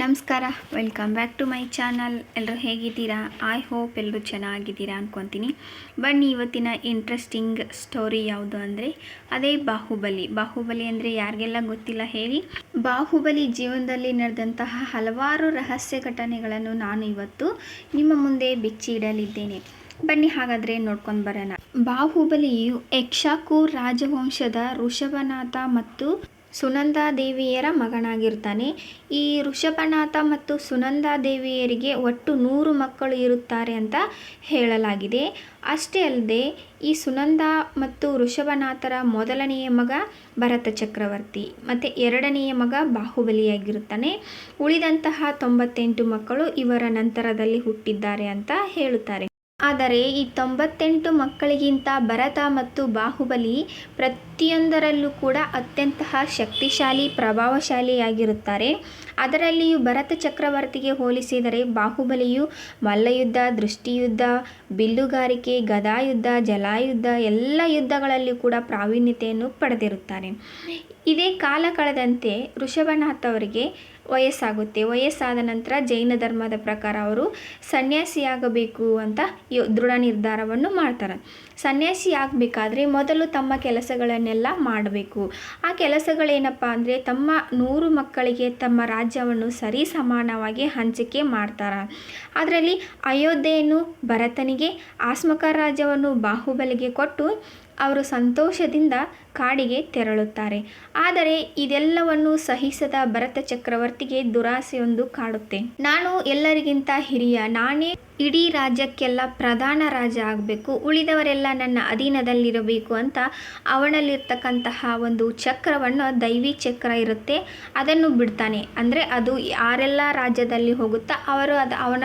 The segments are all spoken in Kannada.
ನಮಸ್ಕಾರ welcome back to my channel ಎಲ್ಲರೂ ಹೇಗಿದ್ದೀರಾ? ಐ ಹೋಪ್ ಎಲ್ಲರೂ ಚೆನ್ನಾಗಿದ್ದೀರಾ ಅಂದ್ಕೊತೀನಿ ಬನ್ನಿ, ಇವತ್ತಿನ ಇಂಟ್ರೆಸ್ಟಿಂಗ್ ಸ್ಟೋರಿ ಯಾವುದು ಅಂದರೆ, ಅದೇ ಬಾಹುಬಲಿ. ಬಾಹುಬಲಿ ಅಂದರೆ ಯಾರಿಗೆಲ್ಲ ಗೊತ್ತಿಲ್ಲ ಹೇಳಿ. ಬಾಹುಬಲಿ ಜೀವನದಲ್ಲಿ ನಡೆದಂತಹ ಹಲವಾರು ರಹಸ್ಯ ಘಟನೆಗಳನ್ನು ನಾನು ಇವತ್ತು ನಿಮ್ಮ ಮುಂದೆ ಬಿಚ್ಚಿ ಇಡಲಿದ್ದೇನೆ. ಬನ್ನಿ, ಹಾಗಾದರೆ ನೋಡ್ಕೊಂಡು ಬರೋಣ. ಬಾಹುಬಲಿಯು ಯಕ್ಷಾಕು ರಾಜವಂಶದ ಋಷಭನಾಥ ಮತ್ತು ಸುನಂದಾ ದೇವಿಯರ ಮಗನಾಗಿರ್ತಾನೆ. ಈ ಋಷಭನಾಥ ಮತ್ತು ಸುನಂದಾ ದೇವಿಯರಿಗೆ ಒಟ್ಟು ನೂರು ಮಕ್ಕಳು ಇರುತ್ತಾರೆ ಅಂತ ಹೇಳಲಾಗಿದೆ. ಅಷ್ಟೇ ಅಲ್ಲದೆ, ಈ ಸುನಂದಾ ಮತ್ತು ಋಷಭನಾಥರ ಮೊದಲನೆಯ ಮಗ ಭರತ ಚಕ್ರವರ್ತಿ, ಮತ್ತು ಎರಡನೆಯ ಮಗ ಬಾಹುಬಲಿಯಾಗಿರುತ್ತಾನೆ. ಉಳಿದಂತಹ ತೊಂಬತ್ತೆಂಟು ಮಕ್ಕಳು ಇವರ ನಂತರದಲ್ಲಿ ಹುಟ್ಟಿದ್ದಾರೆ ಅಂತ ಹೇಳುತ್ತಾರೆ. ಆದರೆ ಈ ತೊಂಬತ್ತೆಂಟು ಮಕ್ಕಳಿಗಿಂತ ಭರತ ಮತ್ತು ಬಾಹುಬಲಿ ಪ್ರತಿಯೊಂದರಲ್ಲೂ ಕೂಡ ಅತ್ಯಂತ ಶಕ್ತಿಶಾಲಿ, ಪ್ರಭಾವಶಾಲಿಯಾಗಿರುತ್ತಾರೆ. ಅದರಲ್ಲಿಯೂ ಭರತ ಚಕ್ರವರ್ತಿಗೆ ಹೋಲಿಸಿದರೆ ಬಾಹುಬಲಿಯು ಮಲ್ಲಯುದ್ಧ, ದೃಷ್ಟಿಯುದ್ಧ, ಬಿಲ್ಲುಗಾರಿಕೆ, ಗದಾಯುದ್ಧ, ಜಲಾಯುದ್ಧ ಎಲ್ಲ ಯುದ್ಧಗಳಲ್ಲಿ ಕೂಡ ಪ್ರಾವೀಣ್ಯತೆಯನ್ನು ಪಡೆದಿರುತ್ತಾರೆ. ಇದೇ ಕಾಲ ಕಳೆದಂತೆ ಋಷಭನಾಥ್ ಅವರಿಗೆ ವಯಸ್ಸಾಗುತ್ತೆ. ವಯಸ್ಸಾದ ನಂತರ ಜೈನ ಧರ್ಮದ ಪ್ರಕಾರ ಅವರು ಸನ್ಯಾಸಿಯಾಗಬೇಕು ಅಂತ ಯೋ, ದೃಢ ನಿರ್ಧಾರವನ್ನು ಮಾಡ್ತಾರೆ. ಸನ್ಯಾಸಿ ಆಗಬೇಕಾದ್ರೆ ಮೊದಲು ತಮ್ಮ ಕೆಲಸಗಳನ್ನೆಲ್ಲ ಮಾಡಬೇಕು. ಆ ಕೆಲಸಗಳೇನಪ್ಪ ಅಂದರೆ ತಮ್ಮ ನೂರು ಮಕ್ಕಳಿಗೆ ತಮ್ಮ ರಾಜ್ಯವನ್ನು ಸರಿ ಸಮಾನವಾಗಿ ಹಂಚಿಕೆ ಮಾಡ್ತಾರೆ. ಅದರಲ್ಲಿ ಅಯೋಧ್ಯೆಯನ್ನು ಭರತನಿಗೆ ಆಸ್ಮಕ ರಾಜ್ಯವನ್ನು ಬಾಹುಬಲಿಗೆ ಕೊಟ್ಟು ಅವರು ಸಂತೋಷದಿಂದ ಕಾಡಿಗೆ ತೆರಳುತ್ತಾರೆ. ಆದರೆ ಇದೆಲ್ಲವನ್ನು ಸಹಿಸದ ಭರತ ಚಕ್ರವರ್ತಿಗೆ ದುರಾಸೆಯೊಂದು ಕಾಡುತ್ತೆ. ನಾನು ಎಲ್ಲರಿಗಿಂತ ಹಿರಿಯ. ನಾನೇ ಇಡೀ ರಾಜ್ಯಕ್ಕೆಲ್ಲ ಪ್ರಧಾನ ರಾಜ ಆಗಬೇಕು. ಉಳಿದವರೆಲ್ಲ ನನ್ನ ಅಧೀನದಲ್ಲಿರಬೇಕು ಅಂತ ಅವನಲ್ಲಿರ್ತಕ್ಕಂತಹ ಒಂದು ಚಕ್ರವನ್ನು ದೈವಿ ಚಕ್ರ ಇರುತ್ತೆ. ಅದನ್ನು ಬಿಡ್ತಾನೆ. ಅಂದರೆ ಅದು ಯಾರೆಲ್ಲ ರಾಜ್ಯದಲ್ಲಿ ಹೋಗುತ್ತಾ ಅವರು ಅದು ಅವನ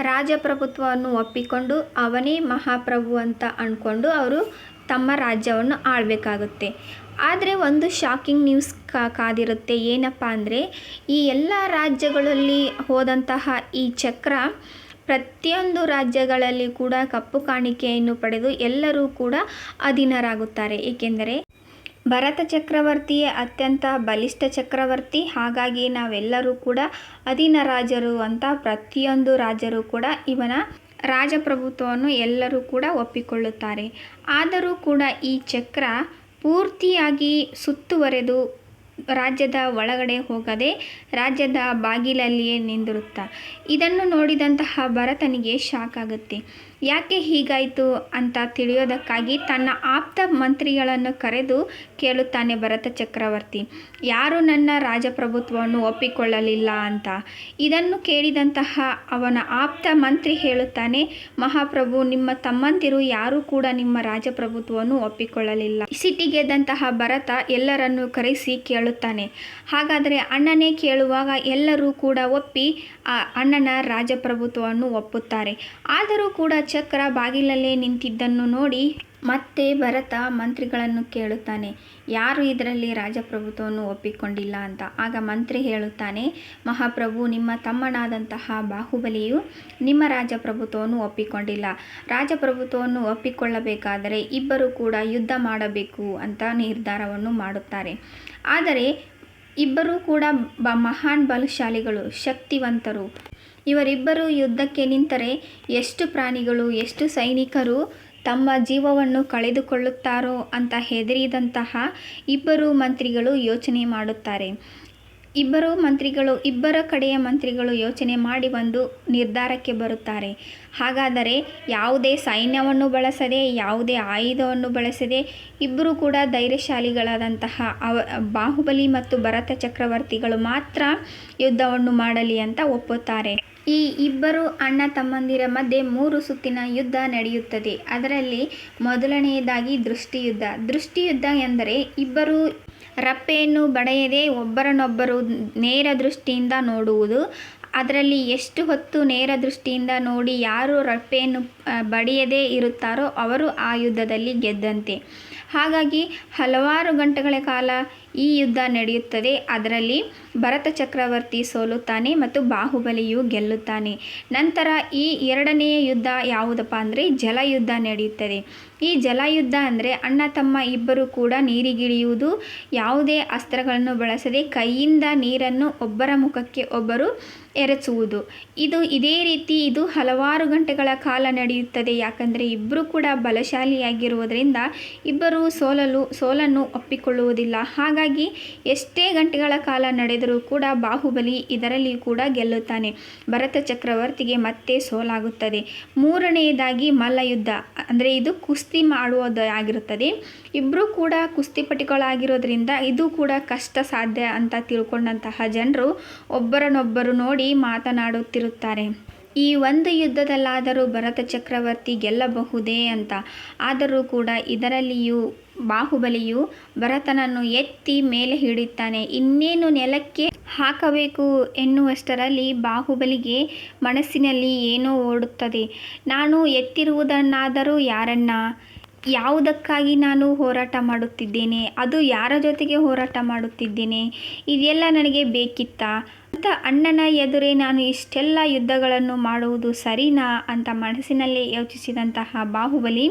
ರಾಜಪ್ರಭುತ್ವವನ್ನು ಒಪ್ಪಿಕೊಂಡು ಅವನೇ ಮಹಾಪ್ರಭು ಅಂತ ಅಂದ್ಕೊಂಡು ಅವರು ತಮ್ಮ ರಾಜ್ಯವನ್ನು ಆಳಬೇಕಾಗುತ್ತೆ. ಆದರೆ ಒಂದು ಶಾಕಿಂಗ್ ನ್ಯೂಸ್ ಕಾದಿರುತ್ತೆ. ಏನಪ್ಪ ಅಂದರೆ, ಈ ಎಲ್ಲ ರಾಜ್ಯಗಳಲ್ಲಿ ಹೋದಂತಹ ಈ ಚಕ್ರ ಪ್ರತಿಯೊಂದು ರಾಜ್ಯಗಳಲ್ಲಿ ಕೂಡ ಕಪ್ಪು ಕಾಣಿಕೆಯನ್ನು ಪಡೆದು ಎಲ್ಲರೂ ಕೂಡ ಅಧೀನರಾಗುತ್ತಾರೆ. ಏಕೆಂದರೆ ಭರತ ಚಕ್ರವರ್ತಿಯೇ ಅತ್ಯಂತ ಬಲಿಷ್ಠ ಚಕ್ರವರ್ತಿ. ಹಾಗಾಗಿ ನಾವೆಲ್ಲರೂ ಕೂಡ ಅಧೀನ ರಾಜರು ಅಂತ ಪ್ರತಿಯೊಂದು ರಾಜರು ಕೂಡ ಇವನ ರಾಜಪ್ರಭುತ್ವವನ್ನು ಎಲ್ಲರೂ ಕೂಡ ಒಪ್ಪಿಕೊಳ್ಳುತ್ತಾರೆ. ಆದರೂ ಕೂಡ ಈ ಚಕ್ರ ಪೂರ್ತಿಯಾಗಿ ಸುತ್ತುವರೆದು ರಾಜ್ಯದ ಒಳಗಡೆ ಹೋಗದೆ ರಾಜ್ಯದ ಬಾಗಿಲಲ್ಲಿಯೇ ನಿಂದಿರುತ್ತಾ. ಇದನ್ನು ನೋಡಿದಂತಹ ಭರತನಿಗೆ ಶಾಕ್ ಆಗುತ್ತೆ. ಯಾಕೆ ಹೀಗಾಯಿತು ಅಂತ ತಿಳಿಯೋದಕ್ಕಾಗಿ ತನ್ನ ಆಪ್ತ ಮಂತ್ರಿಗಳನ್ನು ಕರೆದು ಕೇಳುತ್ತಾನೆ ಭರತ ಚಕ್ರವರ್ತಿ. ಯಾರು ನನ್ನ ರಾಜಪ್ರಭುತ್ವವನ್ನು ಒಪ್ಪಿಕೊಳ್ಳಲಿಲ್ಲ ಅಂತ? ಇದನ್ನು ಕೇಳಿದಂತಹ ಅವನ ಆಪ್ತ ಮಂತ್ರಿ ಹೇಳುತ್ತಾನೆ, ಮಹಾಪ್ರಭು, ನಿಮ್ಮ ತಮ್ಮಂದಿರು ಯಾರೂ ಕೂಡ ನಿಮ್ಮ ರಾಜಪ್ರಭುತ್ವವನ್ನು ಒಪ್ಪಿಕೊಳ್ಳಲಿಲ್ಲ. ಸಿಟ್ಟಿಗೆದ್ದಂತಹ ಭರತ ಎಲ್ಲರನ್ನು ಕರೆಸಿ ಕೇಳುತ್ತಾನೆ. ಹಾಗಾದರೆ ಅಣ್ಣನೇ ಕೇಳುವಾಗ ಎಲ್ಲರೂ ಕೂಡ ಒಪ್ಪಿ ಅಣ್ಣನ ರಾಜಪ್ರಭುತ್ವವನ್ನು ಒಪ್ಪುತ್ತಾರೆ. ಆದರೂ ಕೂಡ ಚಕ್ರ ಬಾಗಿಲಲ್ಲೇ ನಿಂತಿದ್ದನ್ನು ನೋಡಿ ಮತ್ತೆ ಭರತ ಮಂತ್ರಿಗಳನ್ನು ಕೇಳುತ್ತಾನೆ, ಯಾರು ಇದರಲ್ಲಿ ರಾಜಪ್ರಭುತ್ವವನ್ನು ಒಪ್ಪಿಕೊಂಡಿಲ್ಲ ಅಂತ? ಆಗ ಮಂತ್ರಿ ಹೇಳುತ್ತಾನೆ, ಮಹಾಪ್ರಭು, ನಿಮ್ಮ ತಮ್ಮನಾದಂತಹ ಬಾಹುಬಲಿಯು ನಿಮ್ಮ ರಾಜಪ್ರಭುತ್ವವನ್ನು ಒಪ್ಪಿಕೊಂಡಿಲ್ಲ. ರಾಜಪ್ರಭುತ್ವವನ್ನು ಒಪ್ಪಿಕೊಳ್ಳಬೇಕಾದರೆ ಇಬ್ಬರು ಕೂಡ ಯುದ್ಧ ಮಾಡಬೇಕು ಅಂತ ನಿರ್ಧಾರವನ್ನು ಮಾಡುತ್ತಾರೆ. ಆದರೆ ಇಬ್ಬರೂ ಕೂಡ ಬ ಮಹಾನ್ ಬಲಶಾಲಿಗಳು, ಶಕ್ತಿವಂತರು. ಇವರಿಬ್ಬರು ಯುದ್ಧಕ್ಕೆ ನಿಂತರೆ ಎಷ್ಟು ಪ್ರಾಣಿಗಳು, ಎಷ್ಟು ಸೈನಿಕರು ತಮ್ಮ ಜೀವವನ್ನು ಕಳೆದುಕೊಳ್ಳುತ್ತಾರೋ ಅಂತ ಹೆದರಿದಂತಹ ಇಬ್ಬರು ಮಂತ್ರಿಗಳು ಯೋಚನೆ ಮಾಡುತ್ತಾರೆ. ಇಬ್ಬರು ಮಂತ್ರಿಗಳು, ಇಬ್ಬರ ಕಡೆಯ ಮಂತ್ರಿಗಳು ಯೋಚನೆ ಮಾಡಿ ಒಂದು ನಿರ್ಧಾರಕ್ಕೆ ಬರುತ್ತಾರೆ. ಹಾಗಾದರೆ ಯಾವುದೇ ಸೈನ್ಯವನ್ನು ಬಳಸದೆ, ಯಾವುದೇ ಆಯುಧವನ್ನು ಬಳಸದೆ ಇಬ್ಬರು ಕೂಡ ಧೈರ್ಯಶಾಲಿಗಳಾದಂತಹ ಬಾಹುಬಲಿ ಮತ್ತು ಭರತ ಚಕ್ರವರ್ತಿಗಳು ಮಾತ್ರ ಯುದ್ಧವನ್ನು ಮಾಡಲಿ ಅಂತ ಒಪ್ಪುತ್ತಾರೆ. ಈ ಇಬ್ಬರು ಅಣ್ಣ ತಮ್ಮಂದಿರ ಮಧ್ಯೆ ಮೂರು ಸುತ್ತಿನ ಯುದ್ಧ ನಡೆಯುತ್ತದೆ. ಅದರಲ್ಲಿ ಮೊದಲನೆಯದಾಗಿ ದೃಷ್ಟಿಯುದ್ಧ. ದೃಷ್ಟಿಯುದ್ಧ ಎಂದರೆ ಇಬ್ಬರು ರಪ್ಪೆಯನ್ನು ಬಡೆಯದೆ ಒಬ್ಬರನ್ನೊಬ್ಬರು ನೇರ ದೃಷ್ಟಿಯಿಂದ ನೋಡುವುದು. ಅದರಲ್ಲಿ ಎಷ್ಟು ಹೊತ್ತು ನೇರ ದೃಷ್ಟಿಯಿಂದ ನೋಡಿ ಯಾರು ರಪ್ಪೆಯನ್ನು ಬಡಿಯದೇ ಇರುತ್ತಾರೋ ಅವರು ಆ ಯುದ್ಧದಲ್ಲಿ ಗೆದ್ದಂತೆ. ಹಾಗಾಗಿ ಹಲವಾರು ಗಂಟೆಗಳ ಕಾಲ ಈ ಯುದ್ಧ ನಡೆಯುತ್ತದೆ. ಅದರಲ್ಲಿ ಭರತ ಚಕ್ರವರ್ತಿ ಸೋಲುತ್ತಾನೆ ಮತ್ತು ಬಾಹುಬಲಿಯು ಗೆಲ್ಲುತ್ತಾನೆ. ನಂತರ ಈ ಎರಡನೆಯ ಯುದ್ಧ ಯಾವುದಪ್ಪ ಅಂದರೆ ಜಲಯುದ್ಧ ನಡೆಯುತ್ತದೆ. ಈ ಜಲಯುದ್ಧ ಅಂದರೆ ಅಣ್ಣ, ತಮ್ಮ ಇಬ್ಬರು ಕೂಡ ನೀರಿಗಿಳಿಯುವುದು. ಯಾವುದೇ ಅಸ್ತ್ರಗಳನ್ನು ಬಳಸದೆ ಕೈಯಿಂದ ನೀರನ್ನು ಒಬ್ಬರ ಮುಖಕ್ಕೆ ಒಬ್ಬರು ಎರಚುವುದು. ಇದು ಇದೇ ರೀತಿ ಇದು ಹಲವಾರು ಗಂಟೆಗಳ ಕಾಲ ನಡೆಯುತ್ತದೆ. ಯಾಕಂದರೆ ಇಬ್ಬರು ಕೂಡ ಬಲಶಾಲಿಯಾಗಿರುವುದರಿಂದ ಇಬ್ಬರು ಸೋಲಲು, ಸೋಲನ್ನು ಒಪ್ಪಿಕೊಳ್ಳುವುದಿಲ್ಲ. ಹಾಗಾಗಿ ಎಷ್ಟೇ ಗಂಟೆಗಳ ಕಾಲ ನಡೆದರೂ ಕೂಡ ಬಾಹುಬಲಿ ಇದರಲ್ಲಿ ಕೂಡ ಗೆಲ್ಲುತ್ತಾನೆ. ಭರತ ಚಕ್ರವರ್ತಿಗೆ ಮತ್ತೆ ಸೋಲಾಗುತ್ತದೆ. ಮೂರನೆಯದಾಗಿ ಮಲ್ಲಯುದ್ಧ, ಅಂದರೆ ಇದು ಕುಸ್ತಿ ಮಾಡುವುದು ಆಗಿರುತ್ತದೆ. ಇಬ್ಬರು ಕೂಡ ಕುಸ್ತಿಪಟುಗಳಾಗಿರೋದ್ರಿಂದ ಇದು ಕೂಡ ಕಷ್ಟ ಸಾಧ್ಯ ಅಂತ ತಿಳ್ಕೊಂಡಂತಹ ಜನರು ಒಬ್ಬರನ್ನೊಬ್ಬರು ನೋಡಿ ಮಾತನಾಡುತ್ತಿರುತ್ತಾರೆ. ಈ ಒಂದು ಯುದ್ಧದಲ್ಲಾದರೂ ಭರತ ಚಕ್ರವರ್ತಿ ಗೆಲ್ಲಬಹುದೇ ಅಂತ. ಆದರೂ ಕೂಡ ಇದರಲ್ಲಿಯೂ, ಬಾಹುಬಲಿಯು ಭರತನನ್ನು ಎತ್ತಿ ಮೇಲೆ ಹಿಡಿಯುತ್ತಾನೆ. ಇನ್ನೇನು ನೆಲಕ್ಕೆ ಹಾಕಬೇಕು ಎನ್ನುವಷ್ಟರಲ್ಲಿ ಬಾಹುಬಲಿಗೆ ಮನಸ್ಸಿನಲ್ಲಿ ಏನೋ ಓಡುತ್ತದೆ. ನಾನು ಎತ್ತಿರುವುದನ್ನಾದರೂ ಯಾರನ್ನ? ಯಾವುದಕ್ಕಾಗಿ ನಾನು ಹೋರಾಟ ಮಾಡುತ್ತಿದ್ದೇನೆ? ಅದು ಯಾರ ಜೊತೆಗೆ ಹೋರಾಟ ಮಾಡುತ್ತಿದ್ದೇನೆ? ಇದೆಲ್ಲ ನನಗೆ ಬೇಕಿತ್ತಾ? ಅಂತ ಅಣ್ಣನ ಎದುರೇ ನಾನು ಇಷ್ಟೆಲ್ಲ ಯುದ್ಧಗಳನ್ನು ಮಾಡುವುದು ಸರಿನಾ ಅಂತ ಮನಸ್ಸಿನಲ್ಲೇ ಯೋಚಿಸಿದಂತಹ ಬಾಹುಬಲಿ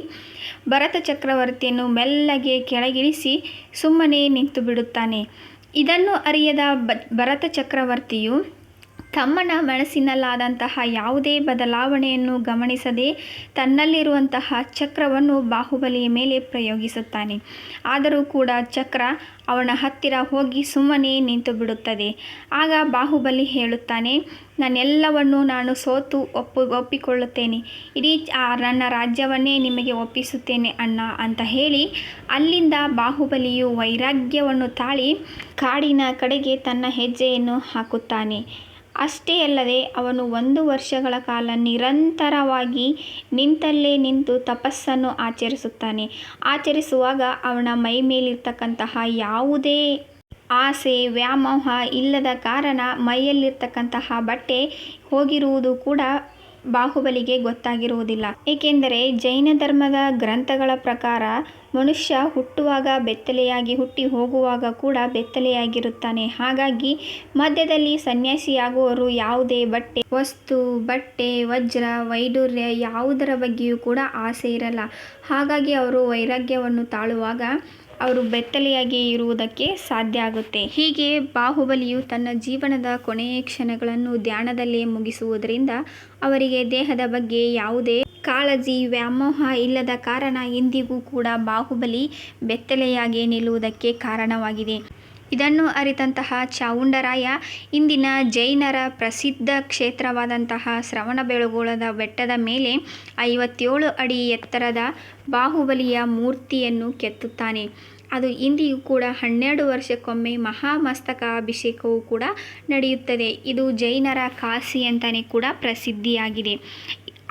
ಭರತ ಚಕ್ರವರ್ತಿಯನ್ನು ಮೆಲ್ಲಗೆ ಕೆಳಗಿಳಿಸಿ ಸುಮ್ಮನೆ ನಿಂತು ಬಿಡುತ್ತಾನೆ ಇದನ್ನು ಅರಿಯದ ಭರತ ಚಕ್ರವರ್ತಿಯು ತಮ್ಮನ ಮನಸ್ಸಿನಲ್ಲಾದಂತಹ ಯಾವುದೇ ಬದಲಾವಣೆಯನ್ನು ಗಮನಿಸದೆ ತನ್ನಲ್ಲಿರುವಂತಹ ಚಕ್ರವನ್ನು ಬಾಹುಬಲಿಯ ಮೇಲೆ ಪ್ರಯೋಗಿಸುತ್ತಾನೆ. ಆದರೂ ಕೂಡ ಚಕ್ರ ಅವನ ಹತ್ತಿರ ಹೋಗಿ ಸುಮ್ಮನೆ ನಿಂತು ಬಿಡುತ್ತದೆ ಆಗ ಬಾಹುಬಲಿ ಹೇಳುತ್ತಾನೆ ನಾನೆಲ್ಲವನ್ನು ನಾನು ಸೋತು ಒಪ್ಪು, ಒಪ್ಪಿಕೊಳ್ಳುತ್ತೇನೆ. ಇಡೀ ನನ್ನ ರಾಜ್ಯವನ್ನೇ ನಿಮಗೆ ಒಪ್ಪಿಸುತ್ತೇನೆ ಅಣ್ಣ ಅಂತ ಹೇಳಿ ಅಲ್ಲಿಂದ ಬಾಹುಬಲಿಯು ವೈರಾಗ್ಯವನ್ನು ತಾಳಿ ಕಾಡಿನ ಕಡೆಗೆ ತನ್ನ ಹೆಜ್ಜೆಯನ್ನು ಹಾಕುತ್ತಾನೆ. ಅಷ್ಟೇ ಅಲ್ಲದೆ ಅವನು ಒಂದು ವರ್ಷಗಳ ಕಾಲ ನಿರಂತರವಾಗಿ ನಿಂತಲ್ಲೇ ನಿಂತು ತಪಸ್ಸನ್ನು ಆಚರಿಸುತ್ತಾನೆ. ಆಚರಿಸುವಾಗ ಅವನ ಮೈ ಮೇಲಿರ್ತಕ್ಕಂತಹ ಯಾವುದೇ ಆಸೆ, ವ್ಯಾಮೋಹ ಇಲ್ಲದ ಕಾರಣ ಮೈಯಲ್ಲಿರ್ತಕ್ಕಂತಹ ಬಟ್ಟೆ ಹೋಗಿರುವುದು ಕೂಡ ಬಾಹುಬಲಿಗೆ ಗೊತ್ತಾಗಿರುವುದಿಲ್ಲ. ಏಕೆಂದರೆ ಜೈನ ಧರ್ಮದ ಗ್ರಂಥಗಳ ಪ್ರಕಾರ ಮನುಷ್ಯ ಹುಟ್ಟುವಾಗ ಬೆತ್ತಲೆಯಾಗಿ ಹುಟ್ಟಿ ಹೋಗುವಾಗ ಕೂಡ ಬೆತ್ತಲೆಯಾಗಿರುತ್ತಾನೆ. ಹಾಗಾಗಿ ಮಧ್ಯದಲ್ಲಿ ಸನ್ಯಾಸಿಯಾಗುವವರು ಯಾವುದೇ ಬಟ್ಟೆ, ವಸ್ತು, ಬಟ್ಟೆ, ವಜ್ರ ವೈಡೂರ್ಯ ಯಾವುದರ ಬಗ್ಗೆಯೂ ಕೂಡ ಆಸೆ ಇರಲ್ಲ. ಹಾಗಾಗಿ ಅವರು ವೈರಾಗ್ಯವನ್ನು ತಾಳುವಾಗ ಅವರು ಬೆತ್ತಲೆಯಾಗಿ ಇರುವುದಕ್ಕೆ ಸಾಧ್ಯ ಆಗುತ್ತೆ. ಹೀಗೆ ಬಾಹುಬಲಿಯು ತನ್ನ ಜೀವನದ ಕೊನೆಯ ಕ್ಷಣಗಳನ್ನು ಧ್ಯಾನದಲ್ಲೇ ಮುಗಿಸುವುದರಿಂದ ಅವರಿಗೆ ದೇಹದ ಬಗ್ಗೆ ಯಾವುದೇ ಕಾಳಜಿ, ವ್ಯಾಮೋಹ ಇಲ್ಲದ ಕಾರಣ ಇಂದಿಗೂ ಕೂಡ ಬಾಹುಬಲಿ ಬೆತ್ತಲೆಯಾಗಿ ನಿಲ್ಲುವುದಕ್ಕೆ ಕಾರಣವಾಗಿದೆ. ಇದನ್ನು ಅರಿತಂತಹ ಚಾವುಂಡರಾಯ, ಇಂದಿನ ಜೈನರ ಪ್ರಸಿದ್ಧ ಕ್ಷೇತ್ರವಾದಂತಹ ಶ್ರವಣಬೆಳಗೊಳದ ಬೆಟ್ಟದ ಮೇಲೆ ಐವತ್ತೇಳು ಅಡಿ ಎತ್ತರದ ಬಾಹುಬಲಿಯ ಮೂರ್ತಿಯನ್ನು ಕೆತ್ತುತ್ತಾನೆ. ಅದು ಇಂದಿಗೂ ಕೂಡ ಹನ್ನೆರಡು ವರ್ಷಕ್ಕೊಮ್ಮೆ ಮಹಾಮಸ್ತಕ ಅಭಿಷೇಕವೂ ಕೂಡ ನಡೆಯುತ್ತದೆ. ಇದು ಜೈನರ ಕಾಸಿ ಅಂತಲೇ ಕೂಡ ಪ್ರಸಿದ್ಧಿಯಾಗಿದೆ.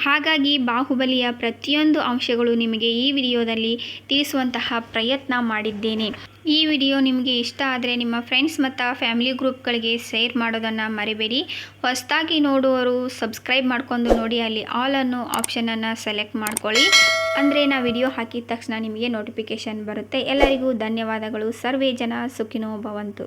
ಹಾಗಾಗಿ ಬಾಹುಬಲಿಯ ಪ್ರತಿಯೊಂದು ಅಂಶಗಳು ನಿಮಗೆ ಈ ವಿಡಿಯೋದಲ್ಲಿ ತಿಳಿಸುವಂತಹ ಪ್ರಯತ್ನ ಮಾಡಿದ್ದೇನೆ. ಈ ವಿಡಿಯೋ ನಿಮಗೆ ಇಷ್ಟ ಆದರೆ ನಿಮ್ಮ ಫ್ರೆಂಡ್ಸ್ ಮತ್ತು ಫ್ಯಾಮಿಲಿ ಗ್ರೂಪ್ಗಳಿಗೆ ಶೇರ್ ಮಾಡೋದನ್ನು ಮರಿಬೇಡಿ. ಹೊಸದಾಗಿ ನೋಡುವವರು ಸಬ್ಸ್ಕ್ರೈಬ್ ಮಾಡ್ಕೊಂಡು ನೋಡಿ, ಅಲ್ಲಿ ಆಲ್ ಅನ್ನೋ ಆಪ್ಷನನ್ನು ಸೆಲೆಕ್ಟ್ ಮಾಡ್ಕೊಳ್ಳಿ. ಅಂದರೆ ನಾ ವಿಡಿಯೋ ಹಾಕಿದ ತಕ್ಷಣ ನಿಮಗೆ ನೋಟಿಫಿಕೇಷನ್ ಬರುತ್ತೆ. ಎಲ್ಲರಿಗೂ ಧನ್ಯವಾದಗಳು. ಸರ್ವೇ ಜನ ಸುಖಿನೋ ಭವಂತು